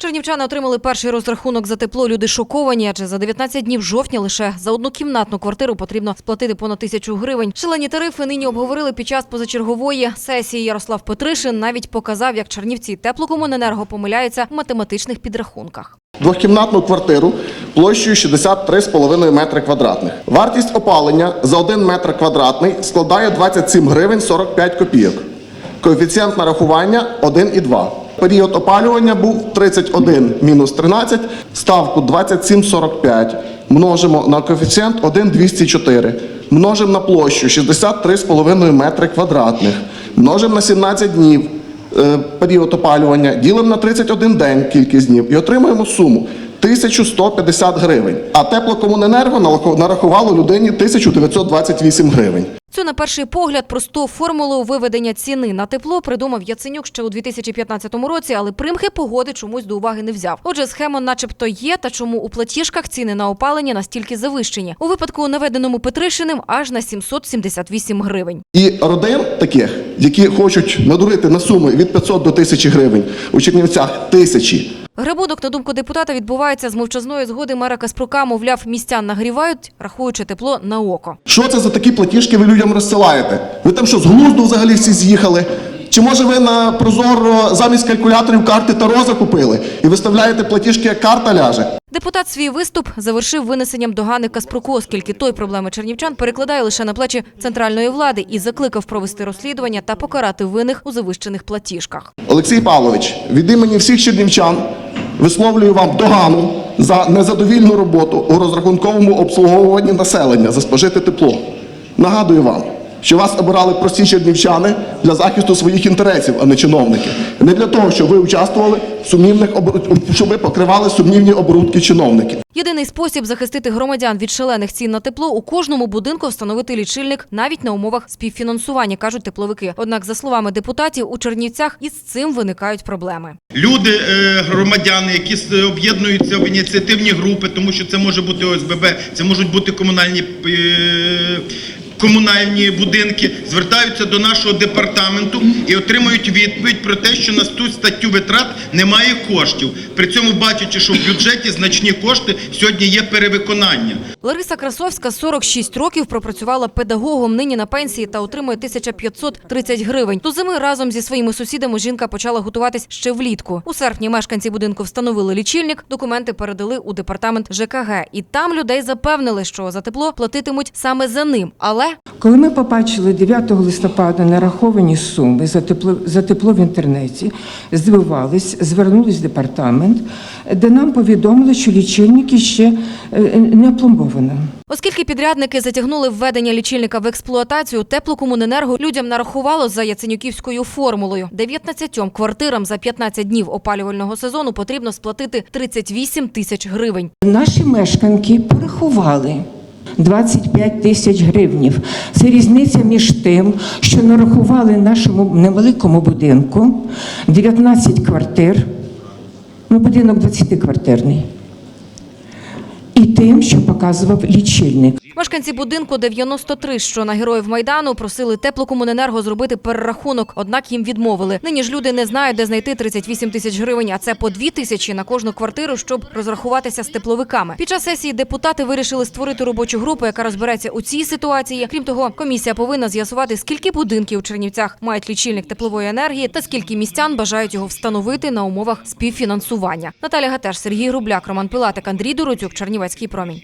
Чернівчани отримали перший розрахунок за тепло. Люди шоковані, адже за 19 днів жовтня лише за однокімнатну квартиру потрібно сплатити понад тисячу гривень. Шалені тарифи нині обговорили під час позачергової сесії. Ярослав Петришин навіть показав, як Чернівці теплокомуненерго помиляються в математичних підрахунках. Двохкімнатну квартиру площею 63,5 метри квадратних. Вартість опалення за 1 метр квадратний складає 27 гривень 45 копійок. Коефіцієнт нарахування 1,2. Період опалювання був 31 мінус 13, ставку 27,45. Множимо на коефіцієнт 1,204. Множимо на площу 63,5 метри квадратних. Множимо на 17 днів е, період опалювання, ділимо на 31 день кількість днів і отримуємо суму 1150 гривень. А теплокомуненерго нарахувало людині 1928 гривень. Цю на перший погляд просту формулу виведення ціни на тепло придумав Яценюк ще у 2015 році, але примхи погоди чомусь до уваги не взяв. Отже, схема, начебто, є, та чому у платіжках ціни на опалення настільки завищені. У випадку наведеному Петришиним аж на 778 гривень. І родин таких, які хочуть надурити на суми від 500 до 1000 гривень, у Чернівцях тисячі. Грабунок, на думку депутата, відбувається з мовчазної згоди мера Каспрука. Мовляв, містян нагрівають, рахуючи тепло на око. Що це за такі платіжки ви людям розсилаєте? Ви там що, з глузду взагалі всі з'їхали? Чи може ви на Прозоро замість калькуляторів карти Таро закупили і виставляєте платіжки, як карта ляже? Депутат свій виступ завершив винесенням догани Каспруку, оскільки той проблеми чернівчан перекладає лише на плечі центральної влади і закликав провести розслідування та покарати винних у завищених платіжках. Олексій Павлович, від імені всіх чернівчан висловлюю вам догану за незадовільну роботу у розрахунковому обслуговуванні населення за спожите тепло. Нагадую вам, що вас обирали прості чернівчани для захисту своїх інтересів, а не чиновники. Не для того, щоб ви участвували в сумнівних обору- щоб ви покривали сумнівні оборудки чиновників. Єдиний спосіб захистити громадян від шалених цін на тепло у кожному будинку встановити лічильник навіть на умовах співфінансування, кажуть тепловики. Однак, за словами депутатів, у Чернівцях із цим виникають проблеми. Люди, е, громадяни, які об'єднуються в ініціативні групи, тому що це може бути ОСББ, це можуть бути комунальні. Комунальні будинки звертаються до нашого департаменту і отримують відповідь про те, що на ту статтю витрат немає коштів. При цьому бачачи, що в бюджеті значні кошти сьогодні є перевиконання. Лариса Красовська 46 років пропрацювала педагогом нині на пенсії та отримує 1530 гривень. До зими разом зі своїми сусідами жінка почала готуватись ще влітку. У серпні мешканці будинку встановили лічильник, документи передали у департамент ЖКГ. І там людей запевнили, що за тепло платитимуть саме за ним. Але Коли ми побачили 9 листопада нараховані суми за тепло, за тепло в інтернеті, здивувались, звернулись в департамент, де нам повідомили, що лічильники ще е, не опломбовано. Оскільки підрядники затягнули введення лічильника в експлуатацію, теплокомуненерго людям нарахувало за яценюківською формулою. 19 квартирам за 15 днів опалювального сезону потрібно сплатити 38 тисяч гривень. Наші мешканки порахували 25 тисяч гривнів. Це різниця між тим, що нарахували нашому невеликому будинку 19 квартир, ну будинок 20-квартирний, і тим, що показував лічильник. Мешканці будинку 93, що на героїв майдану, просили теплокомуненерго зробити перерахунок, однак їм відмовили. Нині ж люди не знають, де знайти 38 тисяч гривень, а це по 2 тисячі на кожну квартиру, щоб розрахуватися з тепловиками. Під час сесії депутати вирішили створити робочу групу, яка розбереться у цій ситуації. Крім того, комісія повинна з'ясувати, скільки будинків у Чернівцях мають лічильник теплової енергії та скільки містян бажають його встановити на умовах співфінансування. Наталя Гатеш, Сергій Грубляк, Роман Пилатик, Андрій Дороцюк, Чернівецький промінь.